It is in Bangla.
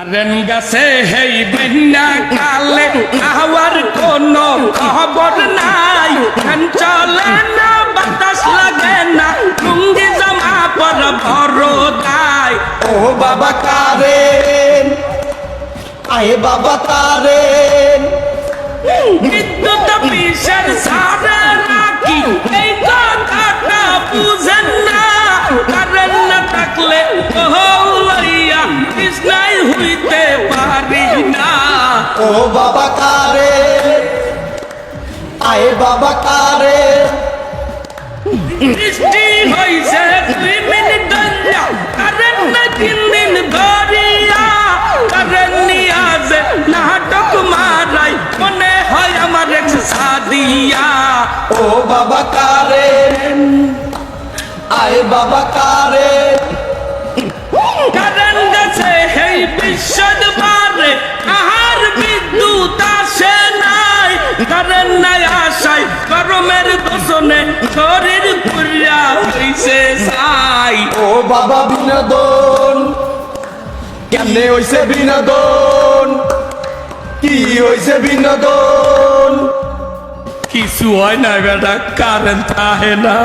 কারেন গাছে হেই বন্যা কালে আওয়ার কোনো খবর নাই। ফ্যান চলে না বাতাস লাগে না লুঙ্গি জামা পর বড় দায়। ও বাবা কারেন আয়ে বাবা কারেন। বিদ্যুৎ বিষের সারে নাকি এই কথাটা বুঝেন না। কারেন না থাকলে লইয়া কৃষ্ণাই হইতে পারি না। ও বাবা কারেন আয়ে বাবা কারেন বৃষ্টি হইছে দুই মিনিট ধরিয়া কারেন না তিন দিন ধরিয়া। কারেন নিয়াজে নাটক মারাই। মনে হয় আমার এক সাদিয়া। ও বাবা কারেন আয়ে বাবা কারেন পারে আহার বিদ্যুৎ আসে নাই? কারেন নাই আসাই গরমের দোষণে শরীর পুরিয়া হইছে সাই ও বাবা বিনোদন কেমনে হইছে বিনোদন? কি হইছে বিনোদন? কিছু হয় না বেটা কারেন্ট আহে না।